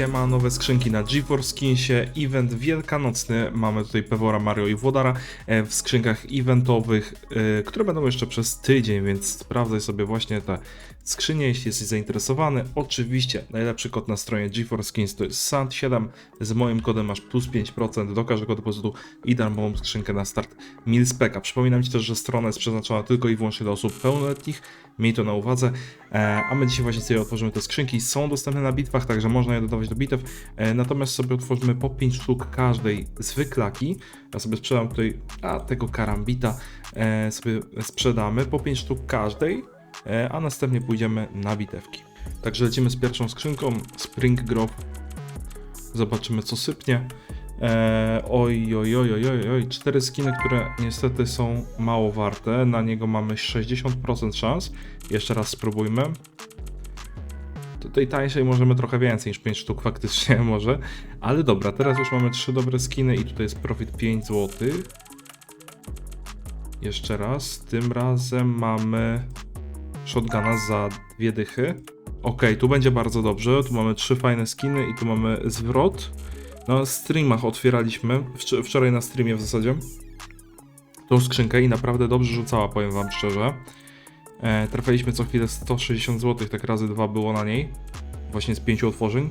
siema, nowe skrzynki na GeForce Skinsie, event wielkanocny, mamy tutaj Pewora, Mario i Włodara e, w skrzynkach eventowych, e, które będą jeszcze przez tydzień, więc sprawdzaj sobie właśnie te skrzynie, jeśli jesteś zainteresowany. Oczywiście najlepszy kod na stronie GeForce Skins to jest SAND7, z moim kodem masz plus 5% do każdego depozytu i darmową skrzynkę na start Milspeka. Przypominam Ci też, że strona jest przeznaczona tylko i wyłącznie dla osób pełnoletnich, miej to na uwadze, e, a my dzisiaj właśnie sobie otworzymy te skrzynki, są dostępne na bitwach, także można je dodawać do bitew, e, natomiast sobie otworzymy po 5 sztuk każdej zwyklaki, ja sobie sprzedam tutaj, a tego karambita e, sobie sprzedamy, po 5 sztuk każdej, a następnie pójdziemy na bitewki. Także lecimy z pierwszą skrzynką, Spring Grove, zobaczymy co sypnie. Eee, oj, oj, oj, oj, oj, oj, cztery skiny, które niestety są mało warte. Na niego mamy 60% szans. Jeszcze raz spróbujmy. Tutaj tańszej możemy trochę więcej niż 5 sztuk faktycznie może. Ale dobra, teraz już mamy trzy dobre skiny i tutaj jest profit 5 zł. Jeszcze raz. Tym razem mamy shotguna za dwie dychy. Ok, tu będzie bardzo dobrze. Tu mamy trzy fajne skiny i tu mamy zwrot. Na streamach otwieraliśmy, wcz- wczoraj na streamie w zasadzie, tą skrzynkę i naprawdę dobrze rzucała, powiem wam szczerze. E, trafialiśmy co chwilę 160 zł, tak razy dwa było na niej, właśnie z pięciu otworzeń.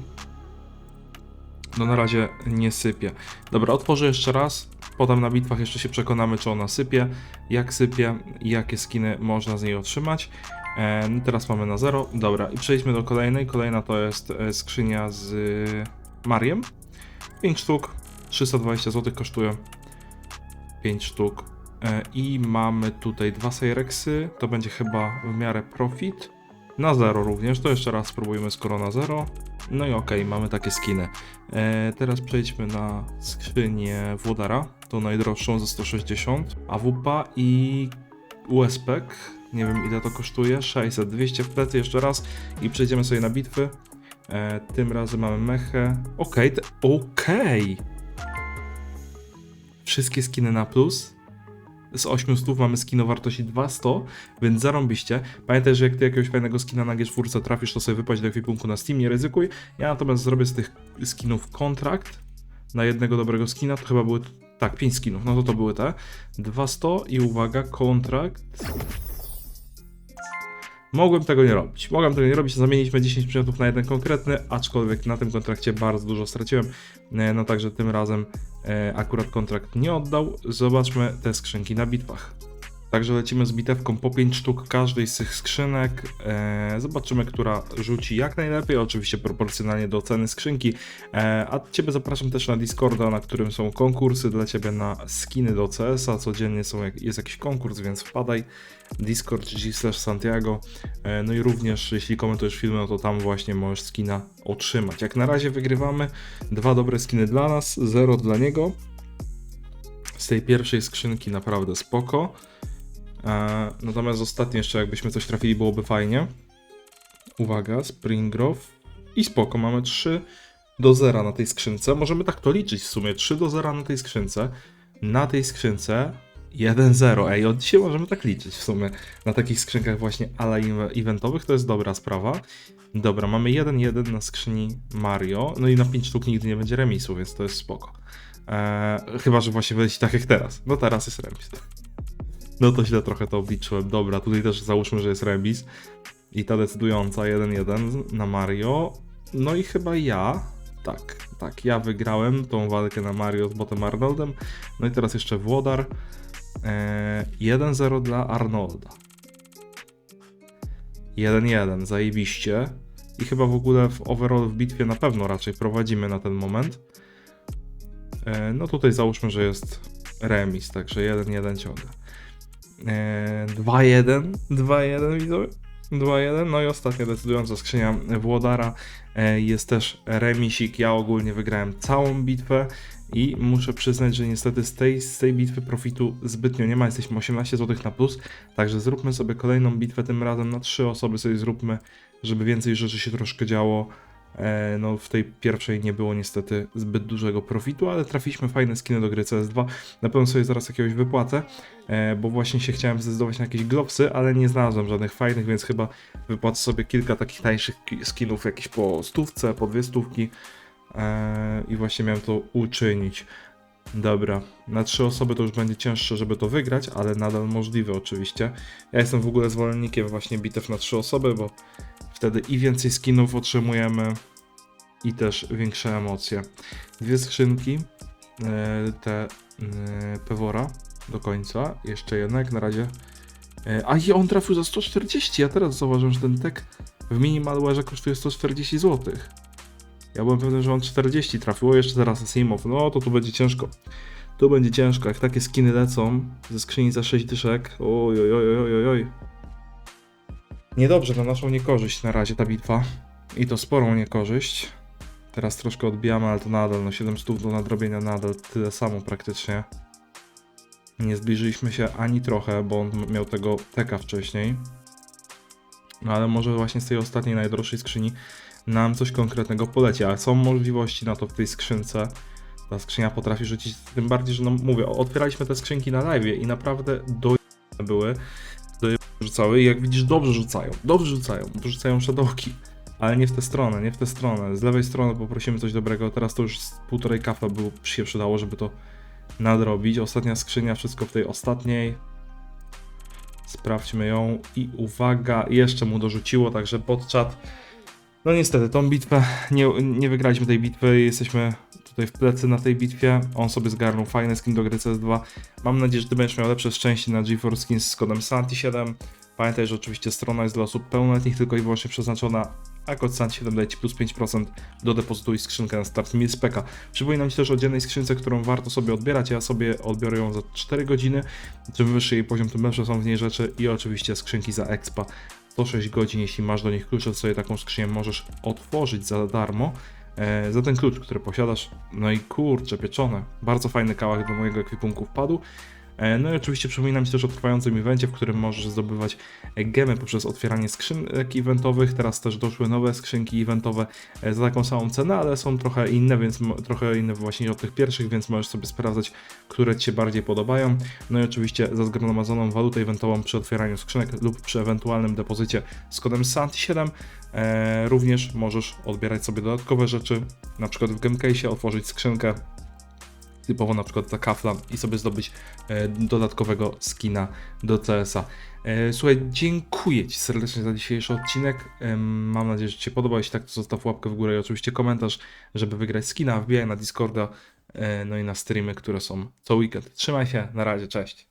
No na razie nie sypie. Dobra, otworzę jeszcze raz, potem na bitwach jeszcze się przekonamy, czy ona sypie, jak sypie i jakie skiny można z niej otrzymać. E, no teraz mamy na zero. Dobra, i przejdźmy do kolejnej. Kolejna to jest e, skrzynia z Mariem. 5 sztuk, 320 zł kosztuje. 5 sztuk. E, I mamy tutaj dwa Cyrexy, to będzie chyba w miarę profit. Na zero również, to jeszcze raz spróbujmy skoro na zero. No i okej, mamy takie skiny. E, teraz przejdźmy na skrzynię Włodara, tą najdroższą za 160. AWP i USPek, nie wiem ile to kosztuje, 600, 200 w plecy jeszcze raz i przejdziemy sobie na bitwy. E, tym razem mamy mechę. Okej, te- okej. Wszystkie skiny na plus. Z 800 mamy skin o wartości 200, więc zarąbiście. Pamiętaj, że jak ty jakiegoś fajnego skina na G4 trafisz, to sobie wypaść do ekwipunku na Steam, nie ryzykuj. Ja natomiast zrobię z tych skinów kontrakt na jednego dobrego skina, to chyba były, tak, 5 skinów, no to to były te. 200 i uwaga, kontrakt Mogłem tego nie robić. Mogłem tego nie robić, zamieniliśmy 10 przedmiotów na jeden konkretny, aczkolwiek na tym kontrakcie bardzo dużo straciłem. E, No także tym razem e, akurat kontrakt nie oddał. Zobaczmy te skrzynki na bitwach. Także lecimy z bitewką po 5 sztuk każdej z tych skrzynek. E, zobaczymy, która rzuci jak najlepiej, oczywiście proporcjonalnie do ceny skrzynki. E, a Ciebie zapraszam też na Discorda, na którym są konkursy dla Ciebie na skiny do CS-a. Codziennie są, jest jakiś konkurs, więc wpadaj. Discord slash Santiago. E, No i również, jeśli komentujesz filmy, no to tam właśnie możesz skina otrzymać. Jak na razie wygrywamy dwa dobre skiny dla nas, zero dla niego. Z tej pierwszej skrzynki naprawdę spoko. E, Natomiast ostatnie jeszcze jakbyśmy coś trafili byłoby fajnie. Uwaga, Spring Grove. I spoko, mamy 3 do 0 na tej skrzynce. Możemy tak to liczyć w sumie. 3 do 0 na tej skrzynce. Na tej skrzynce 1-0. Ej, od dzisiaj możemy tak liczyć w sumie. Na takich skrzynkach właśnie ala eventowych to jest dobra sprawa. Dobra, mamy 1-1 na skrzyni Mario. No i na 5 sztuk nigdy nie będzie remisu, więc to jest spoko. Eee, chyba, że właśnie wejść tak jak teraz. No teraz jest remis. No to źle trochę to obliczyłem. Dobra, tutaj też załóżmy, że jest remis. I ta decydująca 1-1 na Mario. No i chyba ja. Tak, tak, ja wygrałem tą walkę na Mario z botem Arnoldem. No i teraz jeszcze Włodar. Eee, 1-0 dla Arnolda. 1-1, zajebiście. I chyba w ogóle w overall w bitwie na pewno raczej prowadzimy na ten moment. Eee, no tutaj załóżmy, że jest remis, także 1-1 ciągle. Eee, 2-1, 2-1 widzowie. 2-1, no i ostatnia decydująca skrzynia Włodara e, jest też remisik. Ja ogólnie wygrałem całą bitwę i muszę przyznać, że niestety z tej, z tej bitwy profitu zbytnio nie ma. Jesteśmy 18 zł na plus, także zróbmy sobie kolejną bitwę, tym razem na trzy osoby sobie zróbmy, żeby więcej rzeczy się troszkę działo. E, No, w tej pierwszej nie było niestety zbyt dużego profitu, ale trafiliśmy fajne skiny do gry CS2. Na pewno sobie zaraz jakiegoś wypłacę, e, bo właśnie się chciałem zdecydować na jakieś glopsy, ale nie znalazłem żadnych fajnych, więc chyba wypłacę sobie kilka takich tańszych ki- skinów, jakieś po stówce, po dwie stówki. E, I właśnie miałem to uczynić. Dobra, na trzy osoby to już będzie cięższe, żeby to wygrać, ale nadal możliwe oczywiście. Ja jestem w ogóle zwolennikiem właśnie bitew na trzy osoby, bo wtedy i więcej skinów otrzymujemy i też większe emocje. Dwie skrzynki, e, te e, Pewora do końca, jeszcze jedna jak na razie. E, A i on trafił za 140, ja teraz zauważyłem, że ten tek w minimalwarze kosztuje 140 zł. Ja byłem pewny, że on 40 trafiło, jeszcze teraz Asimov, no to tu będzie ciężko. Tu będzie ciężko, jak takie skiny lecą ze skrzyni za 6 dyszek. Oj, oj, oj, oj, oj, oj. Niedobrze, na naszą niekorzyść na razie ta bitwa. I to sporą niekorzyść. Teraz troszkę odbijamy, ale to nadal, no 7 stów do nadrobienia nadal tyle samo praktycznie. Nie zbliżyliśmy się ani trochę, bo on miał tego teka wcześniej. No ale może właśnie z tej ostatniej najdroższej skrzyni nam coś konkretnego poleci, ale są możliwości na to w tej skrzynce. Ta skrzynia potrafi rzucić, tym bardziej, że no mówię, otwieraliśmy te skrzynki na live i naprawdę do były, do rzucały i jak widzisz dobrze rzucają, dobrze rzucają, rzucają shadołki, ale nie w tę stronę, nie w tę stronę. Z lewej strony poprosimy coś dobrego, teraz to już z półtorej kafa było, się przydało, żeby to nadrobić. Ostatnia skrzynia, wszystko w tej ostatniej. Sprawdźmy ją i uwaga, jeszcze mu dorzuciło, także podczat. No niestety, tą bitwę, nie, nie wygraliśmy tej bitwy, jesteśmy tutaj w plecy na tej bitwie. On sobie zgarnął fajny skin do gry CS2. Mam nadzieję, że ty będziesz miał lepsze szczęście na GeForce Skins z kodem Santi7. Pamiętaj, że oczywiście strona jest dla osób pełnoletnich tylko i wyłącznie przeznaczona, a kod Santi7 daje ci plus 5% do depozytu i skrzynkę na start Milspeka. Przypominam ci też o dziennej skrzynce, którą warto sobie odbierać. Ja sobie odbiorę ją za 4 godziny. Czym wyższy jej poziom, tym lepsze są w niej rzeczy i oczywiście skrzynki za expa. 106 godzin, jeśli masz do nich klucze, to sobie taką skrzynię możesz otworzyć za darmo. E, za ten klucz, który posiadasz. No i kurczę, pieczone. Bardzo fajny kałach do mojego ekwipunku wpadł. E, No i oczywiście przypominam Ci też o trwającym evencie, w którym możesz zdobywać e, gemy poprzez otwieranie skrzynek eventowych. Teraz też doszły nowe skrzynki eventowe e, za taką samą cenę, ale są trochę inne, więc trochę inne właśnie od tych pierwszych, więc możesz sobie sprawdzać, które Ci się bardziej podobają. No i oczywiście za zgromadzoną walutę eventową przy otwieraniu skrzynek lub przy ewentualnym depozycie z kodem SANTI7 e, również możesz odbierać sobie dodatkowe rzeczy, na przykład w Gamecase otworzyć skrzynkę typowo na przykład ta kafla i sobie zdobyć e, dodatkowego skina do CS-a. E, słuchaj, dziękuję Ci serdecznie za dzisiejszy odcinek. Mam nadzieję, że Ci się podobał. Jeśli tak, to zostaw łapkę w górę i oczywiście komentarz, żeby wygrać skina. Wbijaj na Discorda, e, no i na streamy, które są co weekend. Trzymaj się, na razie, cześć.